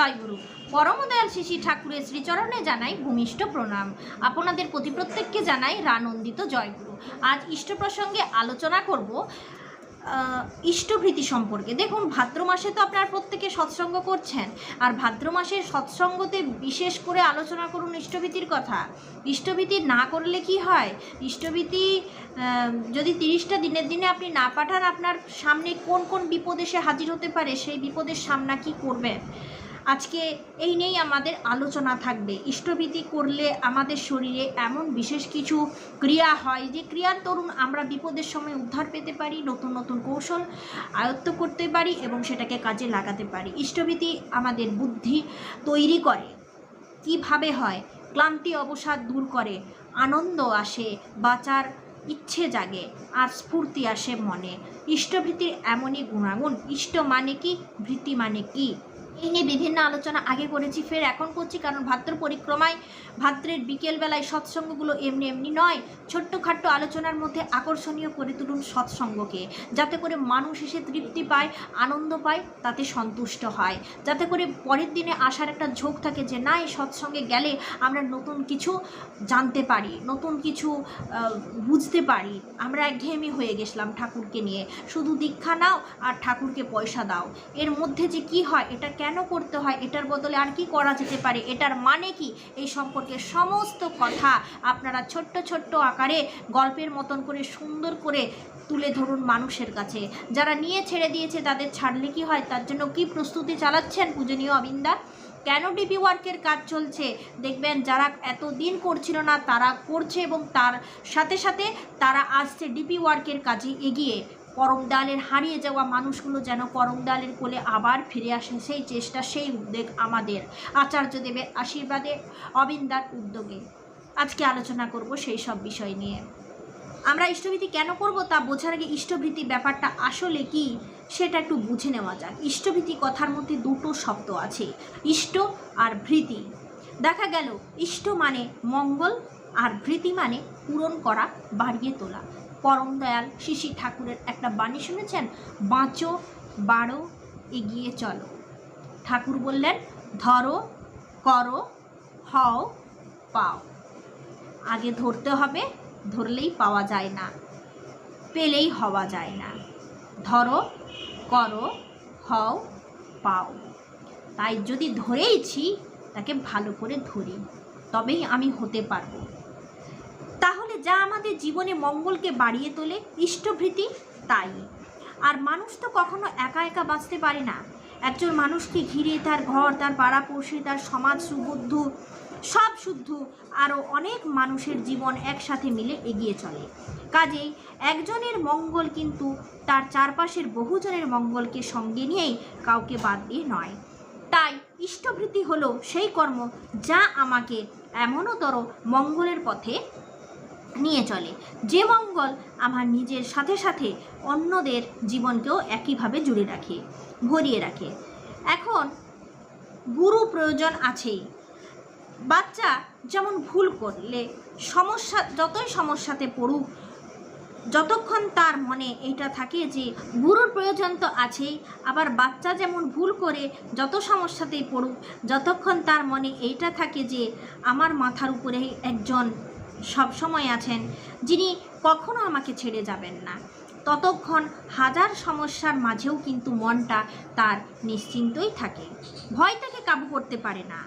জয় গুরু পরমদয়াল শিশি ঠাকুরের শ্রীচরণে জানাই ভূমিষ্ঠ প্রণাম। আপনাদের প্রতি প্রত্যেককে জানাই রানন্দিত জয়গুরু। আজ ইষ্ট প্রসঙ্গে আলোচনা করব ইষ্টভৃতি সম্পর্কে। দেখুন, ভাদ্র মাসে তো আপনারা প্রত্যেকে সৎসঙ্গ করছেন। আর ভাদ্র মাসের সৎসঙ্গতে বিশেষ করে আলোচনা করুন ইষ্টভীতির কথা। ইষ্টভীতি না করলে কি হয়? ইষ্টভীতি যদি তিরিশটা দিনের দিনে আপনি না পাঠান, আপনার সামনে কোন কোন বিপদ এসে হাজির হতে পারে, সেই বিপদের সামনা কি করবেন? আজকে এই নিয়েই আমাদের আলোচনা থাকবে। ইষ্টভীতি করলে আমাদের শরীরে এমন বিশেষ কিছু ক্রিয়া হয় যে ক্রিয়ার তরুণ আমরা বিপদের সময় উদ্ধার পেতে পারি, নতুন নতুন কৌশল আয়ত্ত করতে পারি এবং সেটাকে কাজে লাগাতে পারি। ইষ্টভীতি আমাদের বুদ্ধি তৈরি করে। কীভাবে হয়? ক্লান্তি অবসাদ দূর করে, আনন্দ আসে, বাঁচার ইচ্ছে জাগে, আর স্ফূর্তি আসে মনে। ইষ্টভীতির এমনই গুণাগুণ। ইষ্ট মানে কি? ভীতি মানে কি? এই নিয়ে বিভিন্ন আলোচনা আগে করেছি, ফের এখন করছি, কারণ ভাদ্র পরিক্রমায় ভাদ্রের বিকেলবেলায় সৎসঙ্গগুলো এমনি এমনি নয়। ছোট্টখাট্ট আলোচনার মধ্যে আকর্ষণীয় করে তুলুন সৎসঙ্গকে, যাতে করে মানুষ এসে তৃপ্তি পায়, আনন্দ পায়, তাতে সন্তুষ্ট হয়। যাতে করে পরের দিনে আসার একটা ঝোঁক থাকে যে, না, এই সৎসঙ্গে গেলে আমরা নতুন কিছু জানতে পারি, নতুন কিছু বুঝতে পারি। আমরা একঘেয়েমি হয়ে গেছিলাম ঠাকুরকে নিয়ে। শুধু দীক্ষা নাও আর ঠাকুরকে পয়সা দাও। এর মধ্যে যে কি হয়, এটা কেন করতে হয়? এটার বদলে আর কি করা যেতে পারে? এটার মানে কি? এই সম্পর্কে সমস্ত কথা আপনারা ছোট্ট ছোট্ট আকারে গল্পের মতন করে সুন্দর করে তুলে ধরুন মানুষের কাছে। যারা নিয়ে ছেড়ে দিয়েছে তাদের ছাড়লে কি হয়? তার জন্য কি প্রস্তুতি চালাচ্ছেন পূজনীয় অবিন্দা? কেন ডিপি ওয়ার্কের কাজ চলছে? দেখবেন যারা এতদিন করছিল না, তারা করছে এবং তার সাথে সাথে তারা আসছে ডিপি ওয়ার্কের কাজে এগিয়ে। পরম দেয়ালের হারিয়ে যাওয়া মানুষগুলো যেন পরম দেয়ালের কোলে আবার ফিরে আসে সেই চেষ্টা, সেই উদ্যোগ আমাদের। আচার্যদেবের আশীর্বাদে অবিন্দার উদ্যোগে আজকে আলোচনা করব সেই সব বিষয় নিয়ে। আমরা ইষ্টভীতি কেন করব তা বোঝার আগে ইষ্টভীতি ব্যাপারটা আসলে কি সেটা একটু বুঝে নেওয়া যাক। ইষ্টভীতি কথার মধ্যে দুটো শব্দ আছে, ইষ্ট আর ভৃতি। দেখা গেল, ইষ্ট মানে মঙ্গল আর ভৃতি মানে পূরণ করা, বাড়িয়ে তোলা। পরম দয়াল শিশি ঠাকুরের একটা বাণী শুনেছেন? বাঁচো বাড়ো এগিয়ে চলো। ঠাকুর বললেন, ধরো, করো, হও, পাও। আগে ধরতে হবে, ধরলেই পাওয়া যায় না, পেলেই হওয়া যায় না। ধরো, করো, হও, পাও। তাই যদি ধরেইছি, তাকে ভালো করে ধরি, তবেই আমি হতে পারব। যা আমাদের জীবনে মঙ্গলকে বাড়িয়ে তোলে, ইষ্টভৃতি তাই। আর মানুষ তো কখনো একা একা বাঁচতে পারে না। একজন মানুষকে ঘিরে তার ঘর, তার পাড়াপড়শি তার সমাজ সুবুদ্ধ, সব শুদ্ধ, আরও অনেক মানুষের জীবন একসাথে মিলে এগিয়ে চলে। কাজেই একজনের মঙ্গল কিন্তু তার চারপাশের বহুজনের মঙ্গলকে সঙ্গে নিয়েই কাউকে বাদ দিয়ে নয়। তাই ইষ্টভৃতি হলো সেই কর্ম যা আমাকে এমনতর মঙ্গলের পথে নিয়ে চলে। যে মঙ্গল আমার নিজের সাথে সাথে অন্যদের জীবনকেও একইভাবে জুড়ে রাখে, ভরিয়ে রাখে। এখন গুরু প্রয়োজন আছেই। বাচ্চা যেমন ভুল করলে, সমস্যা, যতই সমস্যাতে পড়ুক, যতক্ষণ তার মনে এইটা থাকে যে গুরুর প্রয়োজন তো আছেই, আবার বাচ্চা যেমন ভুল করে, যত সমস্যাতেই পড়ুক, যতক্ষণ তার মনে এইটা থাকে যে আমার মাথার উপরে একজন সব সময় আছেন, যিনি কখনো আমাকে ছেড়ে যাবেন না। ততক্ষণ হাজার সমস্যার মাঝেও কিন্তু মনটা তার নিশ্চিন্তই থাকে। ভয় তাকে কাবু করতে পারে না।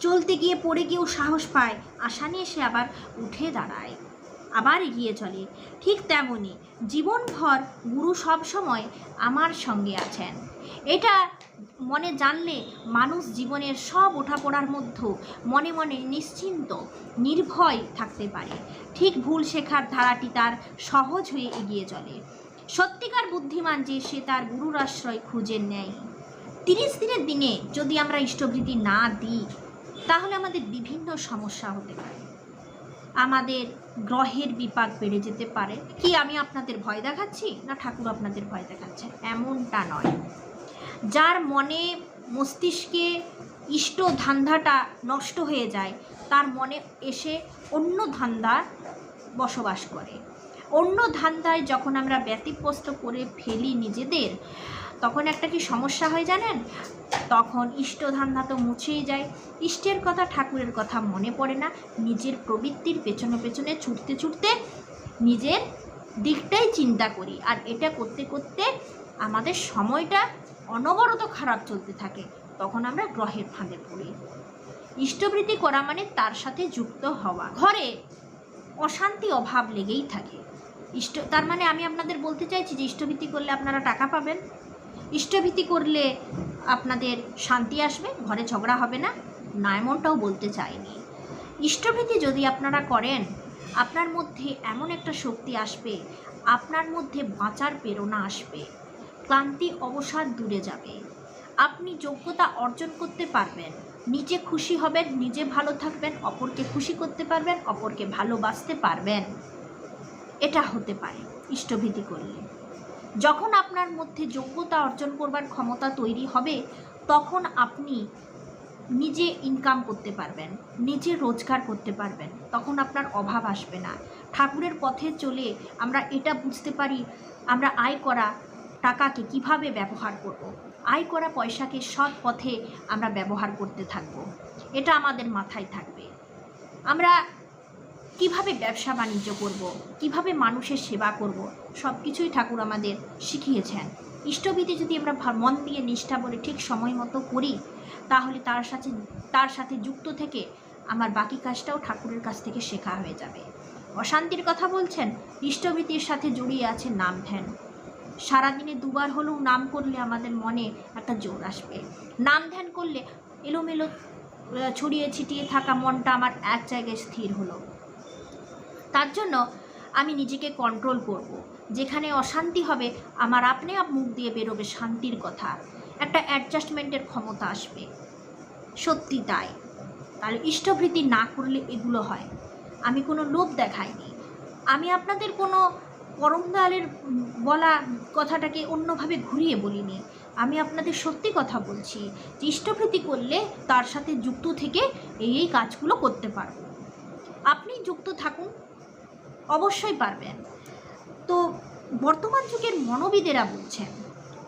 চলতে গিয়ে পড়ে গিয়েও সাহস পায়। আশা নিয়ে সে আবার উঠে দাঁড়ায়। আবার এগিয়ে চলে। ঠিক তেমনই জীবনভর গুরু সব সময় আমার সঙ্গে আছেন। এটা মনে জানলে মানুষ জীবনের সব ওঠাপড়ার মধ্যেও মনে মনে নিশ্চিন্ত, নির্ভয় থাকতে পারে। ঠিক ভুল শেখার ধারাটি তার সহজ হয়ে এগিয়ে চলে। সত্যিকার বুদ্ধিমান যে সে তার গুরুর আশ্রয় খুঁজে নেয়। তিরিশ দিনের দিনে যদি আমরা ইষ্টভৃতি না দিই, তাহলে আমাদের বিভিন্ন সমস্যা হতে পারে। আমাদের গ্রহের বিপাক বেড়ে যেতে পারে। কি আমি আপনাদের ভয় দেখাচ্ছি না ঠাকুর আপনাদের ভয় দেখাচ্ছে এমনটা নয়। যার মনে মস্তিষ্কে ইষ্ট ধান্ধাটা নষ্ট হয়ে যায়, তার মনে এসে অন্য ধান্দা বসবাস করে। অন্য ধান্দায় যখন আমরা ব্যতিব্যস্ত করে ফেলি নিজেদের তখন একটা কি সমস্যা হয় জানেন? তখন ইষ্টধান্ধা তো মুছেই যায়। ইষ্টের কথা ঠাকুরের কথা মনে পড়ে না। নিজের প্রবৃত্তির পেছনে পেছনে ছুটতে ছুটতে নিজের দিকটাই চিন্তা করি। আর এটা করতে করতে আমাদের সময়টা অনবরত খারাপ চলতে থাকে। তখন আমরা গ্রহের ফাঁদে পড়ি। ইষ্টবৃত্তি করা মানে তার সাথে যুক্ত হওয়া। ঘরে অশান্তি অভাব লেগেই থাকে। ইষ্ট, তার মানে আমি আপনাদের বলতে চাইছি যে ইষ্টভীতি করলে আপনারা টাকা পাবেন। ইষ্টভীতি করলে আপনাদের শান্তি আসবে, ঘরে ঝগড়া হবে না। না এমনটাও বলতে চাইনি ইষ্টভীতি যদি আপনারা করেন, আপনার মধ্যে এমন একটা শক্তি আসবে, আপনার মধ্যে বাঁচার প্রেরণা আসবে। ক্লান্তি অবসাদ দূরে যাবে। আপনি যোগ্যতা অর্জন করতে পারবেন। নিজে খুশি হবেন, নিজে ভালো থাকবেন, অপরকে খুশি করতে পারবেন, অপরকে ভালোবাসতে পারবেন। এটা হতে পারে ইষ্টভীতি করলে। যখন আপনার মধ্যে যোগ্যতা অর্জন করবার ক্ষমতা তৈরি হবে, তখন আপনি নিজে ইনকাম করতে পারবেন, নিজে রোজগার করতে পারবেন, তখন আপনার অভাব আসবে না। ঠাকুরের পথে চলে আমরা এটা বুঝতে পারি, আমরা আয় করা টাকাকে কীভাবে ব্যবহার করব। আয় করা পয়সাকে সৎ পথে আমরা ব্যবহার করতে থাকব। এটা আমাদের মাথায় থাকবে। আমরা কীভাবে ব্যবসা বাণিজ্য করব? কীভাবে মানুষের সেবা করব? সব কিছুই ঠাকুর আমাদের শিখিয়েছেন। ইষ্টবিধি যদি আমরা মন দিয়ে নিষ্ঠা বলে ঠিক সময় মতো করি, তাহলে তার সাথে তার সাথে যুক্ত থেকে আমার বাকি কাজটাও ঠাকুরের কাছ থেকে শেখা হয়ে যাবে। অশান্তির কথা বলছেন ইষ্টভীতির সাথে জড়িয়ে আছে নাম ধ্যান। সারাদিনে দুবার হলেও নাম করলে আমাদের মনে একটা জোর আসবে। নাম ধ্যান করলে এলোমেলো ছড়িয়ে ছিটিয়ে থাকা মনটা আমার এক জায়গায় স্থির হলো। তার জন্য আমি নিজেকে কন্ট্রোল করব। যেখানে অশান্তি হবে, আমার আপনি আপ মুখ দিয়ে বেরোবে শান্তির কথা। একটা অ্যাডজাস্টমেন্টের ক্ষমতা আসবে। সত্যি তাই। তাহলে ইষ্টভৃতি না করলে এগুলো হয়। আমি কোনো লোভ দেখাইনি। আমি আপনাদের কোনো পরম দয়ালের বলা কথাটাকে অন্যভাবে ঘুরিয়ে বলিনি। আমি আপনাদের সত্যি কথা বলছি যে ইষ্টভৃতি করলে তার সাথে যুক্ত থেকে এই এই কাজগুলো করতে পারব। আপনি যুক্ত থাকুন। অবশ্যই পারবেন। তো বর্তমান যুগের মনোবিদেরা বলছেন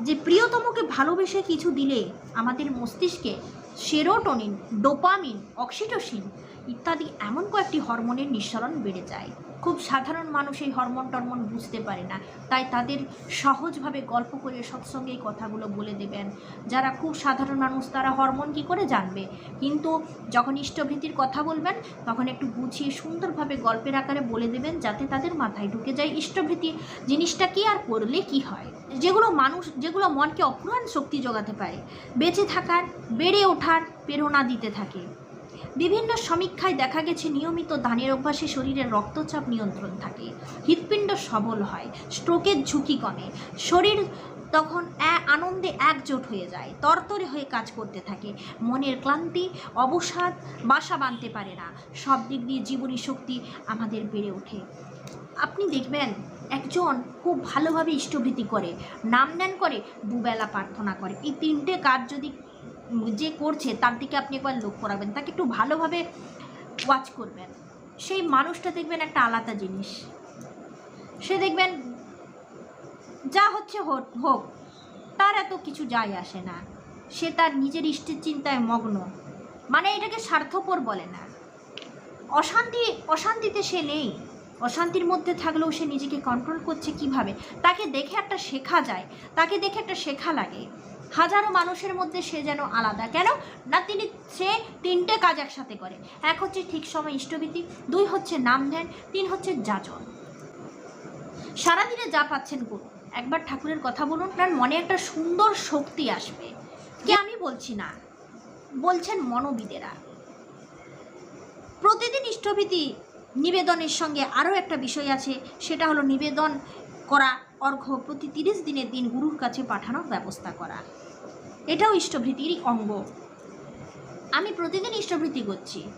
যে, প্রিয়তমকে ভালোবেসে কিছু দিলে আমাদের মস্তিষ্কে সেরোটোনিন, ডোপামিন, অক্সিটোসিন ইত্যাদি এমন কয়েকটি হরমোনের নিঃসরণ বেড়ে যায়। খুব সাধারণ মানুষ এই হরমোন টরমোন বুঝতে পারে না। তাই তাদের সহজভাবে গল্প করে সৎসঙ্গে এই কথাগুলো বলে দেবেন। যারা খুব সাধারণ মানুষ, তারা হরমোন কী করে জানবে? কিন্তু যখন ইষ্টভীতির কথা বলবেন, তখন একটু বুঝিয়ে সুন্দরভাবে গল্পের আকারে বলে দেবেন, যাতে তাদের মাথায় ঢুকে যায় ইষ্টভীতি, জিনিসটা কি আর করলে কি হয়? যেগুলো মানুষ, যেগুলো মনকে অপুরাণ শক্তি যোগাতে পারে। বেঁচে থাকার, বেড়ে ওঠার প্রেরণা দিতে থাকে। বিভিন্ন সমীক্ষায় দেখা গেছে নিয়মিত দানের অভ্যাসে শরীরের রক্তচাপ নিয়ন্ত্রণ থাকে, হৃৎপিণ্ড সবল হয় স্ট্রোকের ঝুঁকি কমে, শরীর তখন আনন্দে একজোট হয়ে যায়, তরতরে হয়ে কাজ করতে থাকে, মনের ক্লান্তি, অবসাদ বাসা বাঁধতে পারে না, সব দিক দিয়ে জীবনী শক্তি আমাদের বেড়ে ওঠে। আপনি দেখবেন একজন খুব ভালোভাবে ইষ্টভৃতি করে, নাম ধ্যান করে, দুবেলা প্রার্থনা করে, এই তিনটে কাজ যদি যে করছে তার দিকে আপনি একবার লক্ষ্য রাখবেন, তাকে একটু ভালোভাবে ওয়াচ করবেন। সেই মানুষটা দেখবেন একটা আলাদা জিনিস। সে দেখবেন যা হচ্ছে হোক তার এত কিছু যায় আসে না। সে তার নিজের ইষ্টের চিন্তায় মগ্ন। মানে এটাকে স্বার্থপর বলে না। অশান্তি, অশান্তিতে সে নেই। অশান্তির মধ্যে থাকলেও সে নিজেকে কন্ট্রোল করছে কীভাবে? তাকে দেখে একটা শেখা যায়। তাকে দেখে একটা শেখা লাগে। হাজারো মানুষের মধ্যে সে যেন আলাদা। কেন? না, তিনি সে তিনটে কাজ একসাথে করে। এক হচ্ছে ঠিক সময় ইষ্টভীতি, দুই হচ্ছে নাম ধ্যান, তিন হচ্ছে যাজন। সারাদিনে যা পাচ্ছেন করুন। একবার ঠাকুরের কথা বলুন আপনার মনে একটা সুন্দর শক্তি আসবে। কে আমি বলছি না, বলছেন মনোবিদেরা। প্রতিদিন ইষ্টভীতি নিবেদনের সঙ্গে আরও একটা বিষয় আছে, সেটা হলো নিবেদন করা অর্ঘ্য প্রতি তিরিশ দিনের দিন গুরুর কাছে পাঠানোর ব্যবস্থা করা। এটাও ইষ্টভৃতিরই অঙ্গ। আমি প্রতিদিন ইষ্টভৃতি করছি।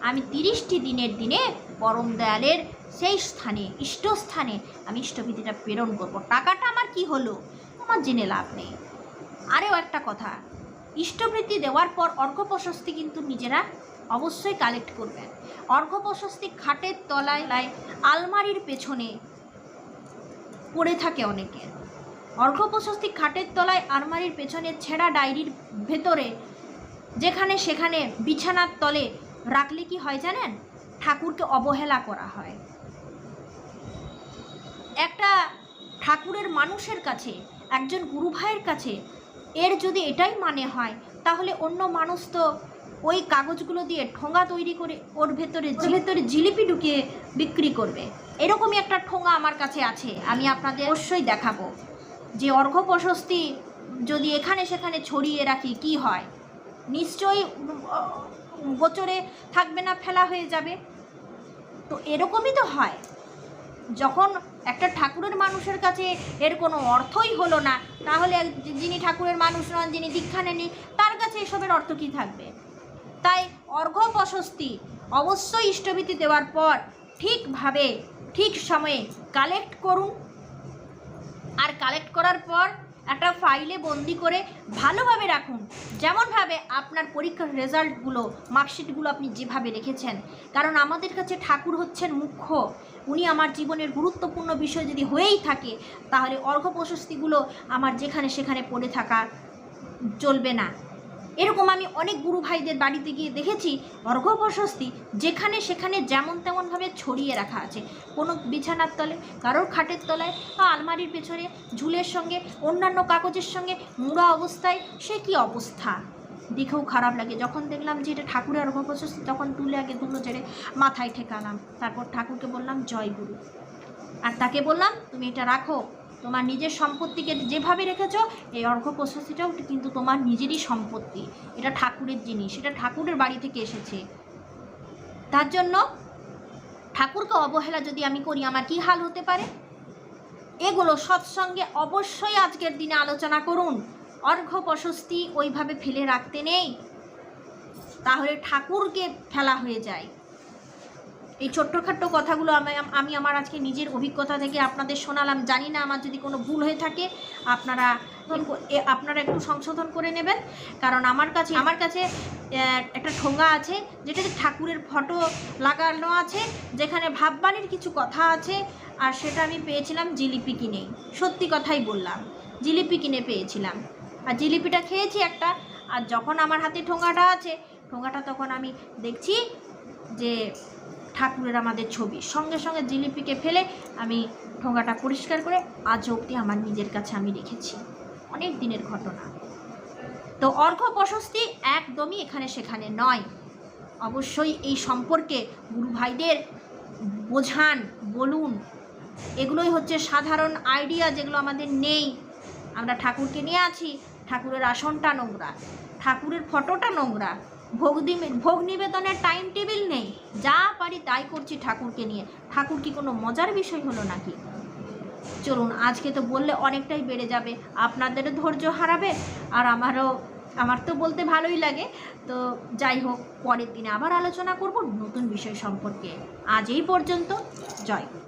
আমি তিরিশটি দিনের দিনে পরম দয়ালের সেই স্থানে, ইষ্টস্থানে আমি ইষ্টভৃতিটা প্রেরণ করব। টাকাটা আমার কি হলো? আমার জেনে লাভ নেই। আরেও একটা কথা ইষ্টবৃত্তি দেওয়ার পর অর্ঘ্য প্রশস্তি কিন্তু নিজেরা অবশ্যই কালেক্ট করবেন। অর্ঘ্য প্রশস্তি খাটের তলায়, আলমারির পেছনে পড়ে থাকে অনেকের। অর্ঘ প্রশস্তি খাটের তলায় আলমারির পেছনে ছেঁড়া ডায়েরির ভেতরে যেখানে সেখানে বিছানার তলে রাখলে কি হয় জানেন? ঠাকুরকে অবহেলা করা হয়। একটা ঠাকুরের মানুষের কাছে একজন গুরু ভাইয়ের কাছে এর যদি এটাই মানে হয় তাহলে অন্য মানুষ তো ওই কাগজগুলো দিয়ে ঠোঙা তৈরি করে ওর ভেতরে ভেতরে জিলিপি ঢুকিয়ে বিক্রি করবে। এরকমই একটা ঠোঙা আমার কাছে আছে আমি আপনাদের অবশ্যই দেখাবো। যে অর্ঘ প্রশস্তি যদি এখানে সেখানে ছড়িয়ে রাখি, কি হয়? নিশ্চয়ই গোচরে থাকবে না, ফেলা হয়ে যাবে। তো এরকমই তো হয়। যখন একটা ঠাকুরের মানুষের কাছে এর কোনো অর্থই হলো না, তাহলে যিনি ঠাকুরের মানুষ নন, যিনি দীক্ষা নেননি, তার কাছে এসবের অর্থ কী থাকবে? তাই অর্ঘ্য প্রশস্তি অবশ্যই ইষ্টভীতি দেওয়ার পর ঠিকভাবে ঠিক সময়ে কালেক্ট করুন। আর কালেক্ট করার পর একটা ফাইলে বন্দি করে ভালোভাবে রাখুন। যেমনভাবে আপনার পরীক্ষার রেজাল্টগুলো, মার্কশিটগুলো আপনি যেভাবে রেখেছেন। কারণ আমাদের কাছে ঠাকুর হচ্ছেন মুখ্য। উনি আমার জীবনের গুরুত্বপূর্ণ বিষয় যদি হয়েই থাকে, তাহলে অর্ঘ প্রশস্তিগুলো আমার যেখানে সেখানে পড়ে থাকা চলবে না। এরকম আমি অনেক গুরু ভাইদের বাড়িতে গিয়ে দেখেছি, অর্ঘ্য প্রশস্তি, যেখানে সেখানে যেমন তেমনভাবে ছড়িয়ে রাখা আছে। কোনো বিছানার তলে, কারোর খাটের তলায়, বা আলমারির পেছনে, ঝুলের সঙ্গে, অন্যান্য কাগজের সঙ্গে মুড়া অবস্থায়, সে কি অবস্থা? দেখেও খারাপ লাগে। যখন দেখলাম যে এটা ঠাকুরের অর্ঘ্য প্রশস্তি, তখন তুলে আগে দুটো ছেড়ে মাথায় ঠেকালাম। তারপর ঠাকুরকে বললাম, জয় গুরু। আর তাকে বললাম, তুমি এটা রাখো। তোমার নিজের সম্পত্তিকে যেভাবে রেখেছো, এই অর্ঘ্য প্রশস্তিটাও কিন্তু তোমার নিজেরই সম্পত্তি। এটা ঠাকুরের জিনিস, এটা ঠাকুরের বাড়ি থেকে এসেছে। তার জন্য ঠাকুরকে অবহেলা যদি আমি করি, আমার কি হাল হতে পারে? এগুলো সৎসঙ্গে অবশ্যই আজকের দিনে আলোচনা করুন। অর্ঘ্য প্রশস্তি ওইভাবে ফেলে রাখতে নেই। তাহলে ঠাকুরকে ফেলা হয়ে যায়। এই ছোট্টখাট্ট কথাগুলো আমি আমি আমার আজকে নিজের অভিজ্ঞতা থেকে আপনাদের শোনালাম। জানি না আমার যদি কোনো ভুল হয়ে থাকে, আপনারা আপনারা একটু সংশোধন করে নেবেন। কারণ আমার কাছে আমার কাছে একটা ঠোঙা আছে যেটাতে ঠাকুরের ফটো লাগানো আছে, যেখানে ভাববাণীর কিছু কথা আছে, আর সেটা আমি পেয়েছিলাম জিলিপি কিনেই সত্যি কথাই বললাম, জিলিপি কিনে পেয়েছিলাম। আর জিলিপিটা খেয়েছি একটা, আর যখন আমার হাতে ঠোঙাটা আছে, ঠোঙাটা তখন আমি দেখছি যে ঠাকুরের আমাদের ছবি। সঙ্গে সঙ্গে জিলিপিকে ফেলে আমি ঠোঙাটা পরিষ্কার করে আজ অবধি আমার নিজের কাছে আমি রেখেছি। অনেক দিনের ঘটনা। তো অর্ঘ্য প্রশস্তি একদমই এখানে সেখানে নয়। অবশ্যই এই সম্পর্কে গুরু ভাইদের বোঝান, বলুন। এগুলোই হচ্ছে সাধারণ আইডিয়া যেগুলো আমাদের নেই। আমরা ঠাকুরকে নিয়ে আছি, ঠাকুরের আসনটা নোংরা, ঠাকুরের ফটোটা নোংরা। ভোগ ভোগ নিবেদনের টাইম টেবিল নেই। যা পারি তাই করছি ঠাকুরকে নিয়ে। ঠাকুর কি কোনো মজার বিষয় হলো নাকি? চলুন, আজকে তো বললে অনেকটাই বেড়ে যাবে। আপনাদেরও ধৈর্য হারাবে, আর আমারও, আমার তো বলতে ভালোই লাগে। তো যাই হোক, পরের দিনে আবার আলোচনা করব নতুন বিষয় সম্পর্কে। আজ এই পর্যন্ত, জয়।